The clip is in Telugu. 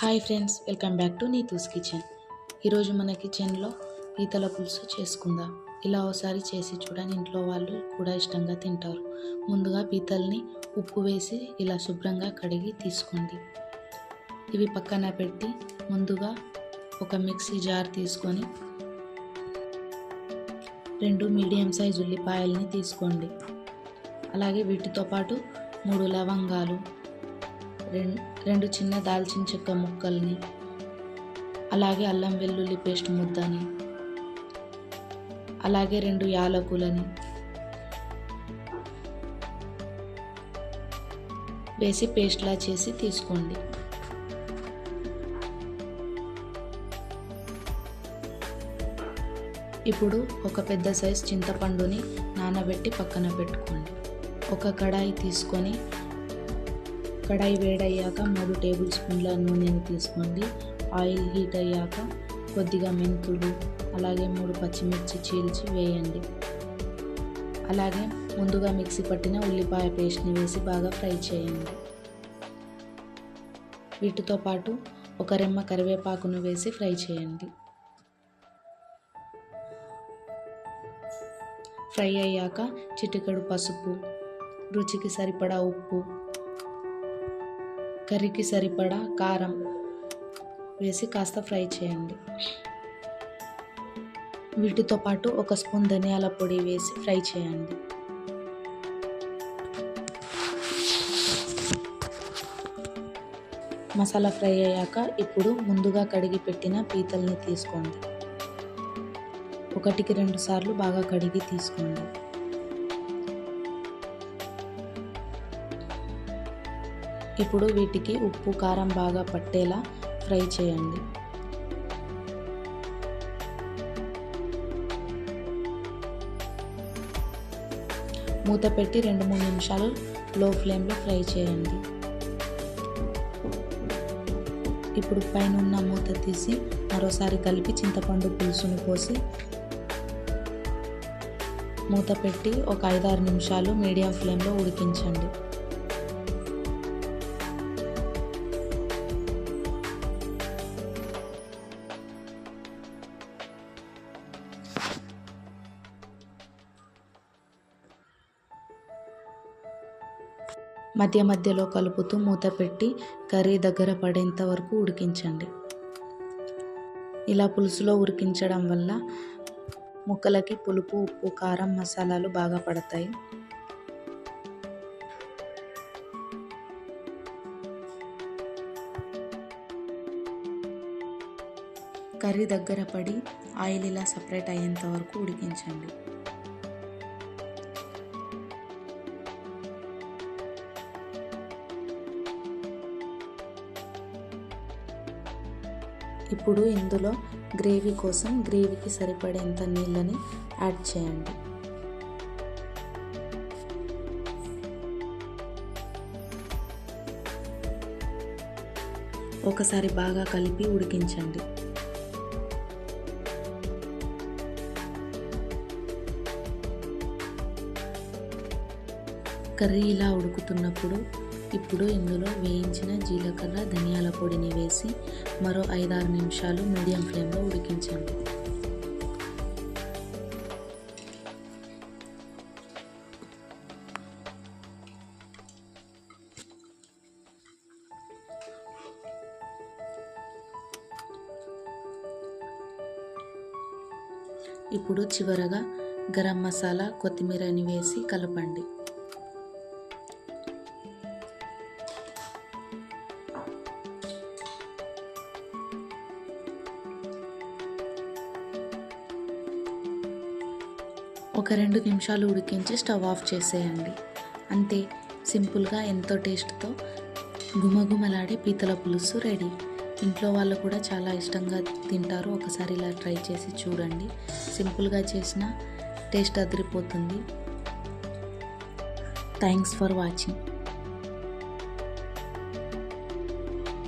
Hi friends welcome back to Neetu's kitchen. ఈరోజు మన కిచెన్లో పీతల పులుసు చేసుకుందాం. ఇలా ఒకసారి చేసి చూడండి ఇంట్లో వాళ్ళు కూడా ఇష్టంగా తింటారు. ముందుగా పీతల్ని ఉప్పు వేసి ఇలా శుభ్రంగా కడిగి తీసుకోండి. ఇవి పక్కన పెట్టి ముందుగా ఒక మిక్సీ జార్ తీసుకొని రెండు మీడియం సైజ్ ఉల్లిపాయల్ని తీసుకోండి. అలాగే వీటితో పాటు మూడు లవంగాలు రెండు చిన్న దాల్చిన చెక్క ముక్కల్ని అలాగే అల్లం వెల్లుల్లి పేస్ట్ ముద్దని అలాగే రెండు యాలకులని వేసి పేస్ట్లా చేసి తీసుకోండి. ఇప్పుడు ఒక పెద్ద సైజ్ చింతపండుని నానబెట్టి పక్కన పెట్టుకోండి. ఒక కడాయి తీసుకొని కడాయి వేడయ్యాక మూడు టేబుల్ స్పూన్ల నూనెని తీసుకోండి. ఆయిల్ హీట్ అయ్యాక కొద్దిగా మెంతులు అలాగే మూడు పచ్చిమిర్చి చీల్చి వేయండి. అలాగే ముందుగా మిక్సీ పట్టిన ఉల్లిపాయ పేస్ట్ని వేసి బాగా ఫ్రై చేయండి. వీటితో పాటు ఒక రెమ్మ కరివేపాకును వేసి ఫ్రై చేయండి. ఫ్రై అయ్యాక చిటికెడు పసుపు రుచికి సరిపడా ఉప్పు కర్రీకి సరిపడా కారం వేసి కాస్త ఫ్రై చేయండి. వీటితో పాటు ఒక స్పూన్ ధనియాల పొడి వేసి ఫ్రై చేయండి. మసాలా ఫ్రై అయ్యాక ఇప్పుడు ముందుగా కడిగి పెట్టిన పీతల్ని తీసుకోండి. ఒకటికి రెండు సార్లు బాగా కడిగి తీసుకోండి. ఇప్పుడు వీటికి ఉప్పు కారం బాగా పట్టేలా ఫ్రై చేయండి. మూత పెట్టి రెండు మూడు నిమిషాలు లో ఫ్లేమ్లో ఫ్రై చేయండి. ఇప్పుడు పైన ఉన్న మూత తీసి మరోసారి కలిపి చింతపండు పులుసును పోసి మూత పెట్టి ఒక ఐదారు నిమిషాలు మీడియం ఫ్లేమ్లో ఉడికించండి. మధ్య మధ్యలో కలుపుతూ మూత పెట్టి కర్రీ దగ్గర పడేంత వరకు ఉడికించండి. ఇలా పులుసులో ఉడికించడం వల్ల ముక్కలకి పులుపు ఉప్పు కారం మసాలాలు బాగా పడతాయి. కర్రీ దగ్గర పడి ఆయిల్ ఇలా సపరేట్ అయ్యేంత వరకు ఉడికించండి. ఇప్పుడు ఇందులో గ్రేవీ కోసం గ్రేవీకి సరిపడేంత నీళ్ళని యాడ్ చేయండి. ఒకసారి బాగా కలిపి ఉడికించండి. కర్రీ ఇలా ఉడుకుతున్నప్పుడు ఇప్పుడు ఇందులో వేయించిన జీలకర్ర ధనియాల పొడిని వేసి మరో ఐదారు నిమిషాలు మీడియం ఫ్లేమ్లో ఉడికించండి. ఇప్పుడు చివరగా గరం మసాలా కొత్తిమీరని వేసి కలపండి. ఒక రెండు నిమిషాలు ఉడికించి స్టవ్ ఆఫ్ చేసేయండి. అంతే సింపుల్గా ఎంతో టేస్ట్తో గుమగుమలాడే పీతల పులుసు రెడీ. ఇంట్లో వాళ్ళు కూడా చాలా ఇష్టంగా తింటారు. ఒకసారి ఇలా ట్రై చేసి చూడండి. సింపుల్గా చేసిన టేస్ట్ అదిరిపోతుంది. Thanks for watching.